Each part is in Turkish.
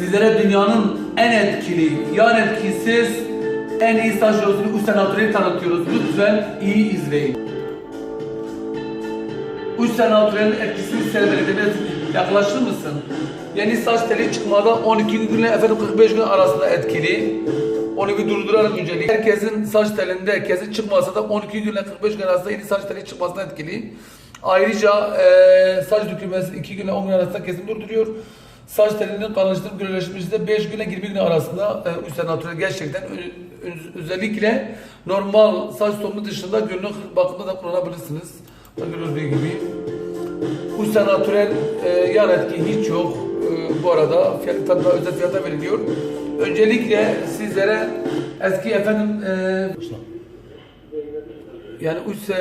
sizlere dünyanın en etkili, yan etkisiz, en iyi saç yolculuğunu Usta Natural'i tanıtıyoruz. Lütfen iyi izleyin. Natural'in etkisini seyrediniz. Yaklaşır mısın? Yeni saç teli çıkmada 12 günle efendim 45 gün arasında etkili. Onu bir durduralım öncelikle. Herkesin saç telinde, herkesin çıkmasa da 12 günle 45 gün arasında yeni saç teli çıkmasına etkili. Ayrıca eee saç dökülmesi 2 günle 10 gün arasında kesin durduruyor. Saç telinin kalınlaştırıp gölleşmesi de 5 günle 20 gün arasında e, Üstel Natural gerçekten özellikle normal saç tonu dışında günlük bakımda da kullanabilirsiniz. Gördüğü gibi. Usta Natural e, yan etki hiç yok. E, bu arada fiyat, daha özel fiyata veriliyor. Öncelikle sizlere eski efendim e, yani Usta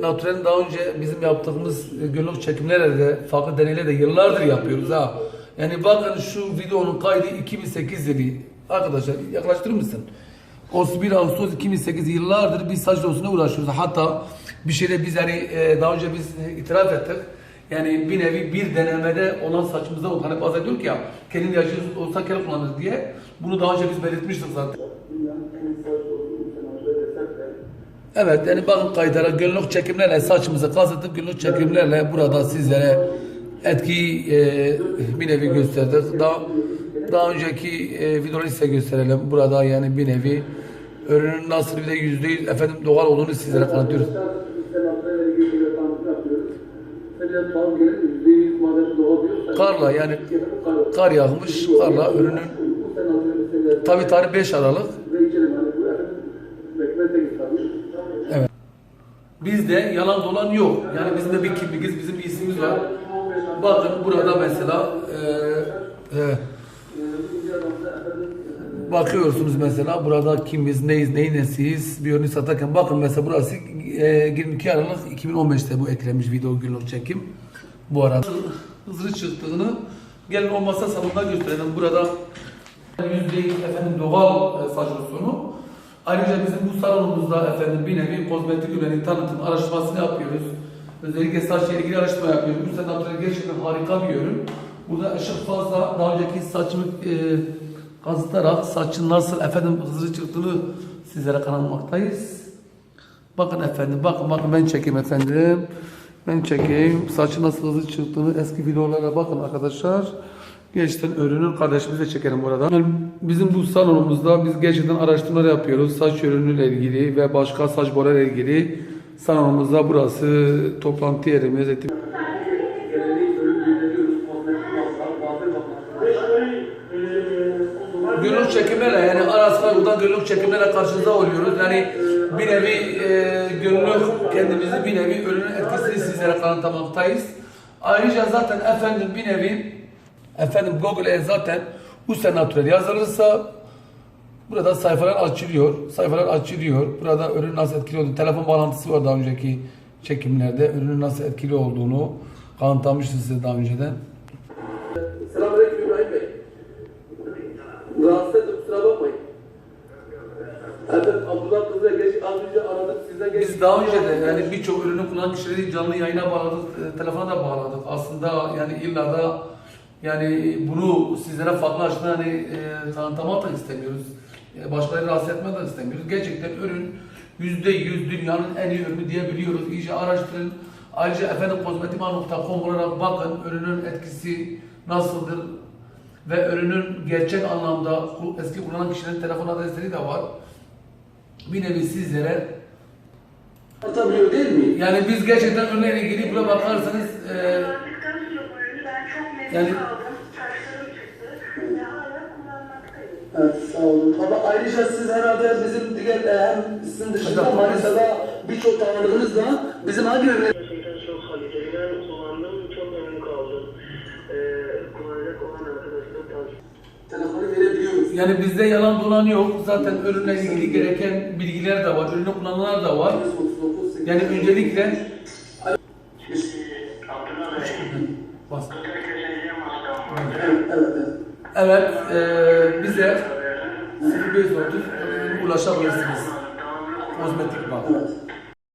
Natural'in daha önce bizim yaptığımız günlük çekimlerle de farklı deneyler de yıllardır yapıyoruz ha. Yani bakın şu videonun kaydı 2008 yılı. Arkadaşlar yaklaştırır mısın? 31 Ağustos 2008 yıllardır biz saç dolusuna uğraşıyoruz. Hatta bir şeyde biz hani e, daha önce biz e, itiraf ettik. Yani bir nevi bir denemede olan saçımızda oldu. Hani bazen diyor ki ya kendin yaşıyorsun olsa kere kullanır diye. Bunu daha önce biz belirtmiştik zaten. Evet yani bakın kayıtlara günlük çekimlerle saçımızı kazıtıp günlük çekimlerle burada sizlere etkiyi e, bir nevi gösterdik. Daha daha önceki e, videoları size gösterelim. Burada yani bir nevi ürünün nasıl bir de yüzde yüz efendim doğal olduğunu sizlere kanıtlıyoruz. Karla yani kar yağmış, karla ürünün tabi tarih 5 Aralık. Evet. Bizde yalan dolan yok. Yani bizim de bir kimliğimiz, bizim bir ismimiz var. Bakın burada mesela e, e, bakıyorsunuz mesela burada kimiz, neyiz, neyin nesiyiz bir ürünü satarken bakın mesela burası e, 22 Aralık 2015'te bu eklenmiş video günlük çekim. Bu arada hızlı çıktığını gelin o masa salonunda gösterelim. Burada %100 efendim doğal e, saç losyonu. Ayrıca bizim bu salonumuzda efendim bir nevi kozmetik ürünlerin tanıtım araştırmasını yapıyoruz. Özellikle saçla ilgili araştırma yapıyoruz. Bu sene Natural gerçekten harika bir ürün. Burada ışık fazla. Daha önceki saçımı e, kazıtarak saçın nasıl efendim hızlı çıktığını sizlere kanıtmaktayız. Bakın efendim, bakın bakın ben çekeyim efendim. Ben çekeyim. Saçın nasıl hızlı çıktığını eski videolara bakın arkadaşlar. Gerçekten ürünün kardeşimizi de çekelim burada. Yani bizim bu salonumuzda biz gerçekten araştırmalar yapıyoruz. Saç ürünüyle ilgili ve başka saç boyayla ilgili salonumuzda burası toplantı yerimiz. Günlük çekimlerle yani ara sıra buradan günlük çekimlerle karşınızda oluyoruz. Yani bir nevi e, günlük kendimizi bir nevi ürünün etkisini sizlere kanıtlamaktayız. Ayrıca zaten efendim bir nevi efendim Google'e zaten Usta Natural yazılırsa burada sayfalar açılıyor. Sayfalar açılıyor. Burada ürün nasıl etkili olduğunu, telefon bağlantısı var daha önceki çekimlerde. Ürünün nasıl etkili olduğunu kanıtlamıştı size daha önceden. Selamünaleyküm İbrahim Bey. Rahatsız ettim kusura bakmayın. Evet Abdullah Kızı'ya geç az önce aradık sizden geç. Biz daha önce de yani birçok ürünü kullanan kişileri canlı yayına bağladık, e, telefona da bağladık. Aslında yani illa da yani bunu sizlere farklı açıdan hani e, tanıtmak da istemiyoruz. Başkalarını rahatsız etmek de istemiyoruz. Gerçekten ürün yüzde yüz dünyanın en iyi ürünü diyebiliyoruz. İyice araştırın. Ayrıca efendim kozmetikman.com olarak bakın ürünün etkisi nasıldır ve ürünün gerçek anlamda eski kullanan kişilerin telefon adresleri de var. Bir nevi sizlere Atabiliyor değil mi? yani biz gerçekten ürünle ilgili buna bakarsanız e, Yani- Evet sağ olun. Ama ayrıca siz herhalde bizim diğer e, hem sizin dışında Manisa'da birçok tanıdığınızla bizim hangi ürünleri Gerçekten çok kaliteli. Ben kullandım, çok memnun kaldım. Ee, kullanacak olan arkadaşlara tavsiye telefonu verebiliyoruz. yani bizde yalan dolan yok. Zaten ürünle ilgili gereken bilgiler de var. Ürünü kullananlar da var. 39, Yani öncelikle Abdullah Bey, Bas. Evet, evet, evet. Evet, e, bize 0530 ulaşabilirsiniz. Kozmetik evet.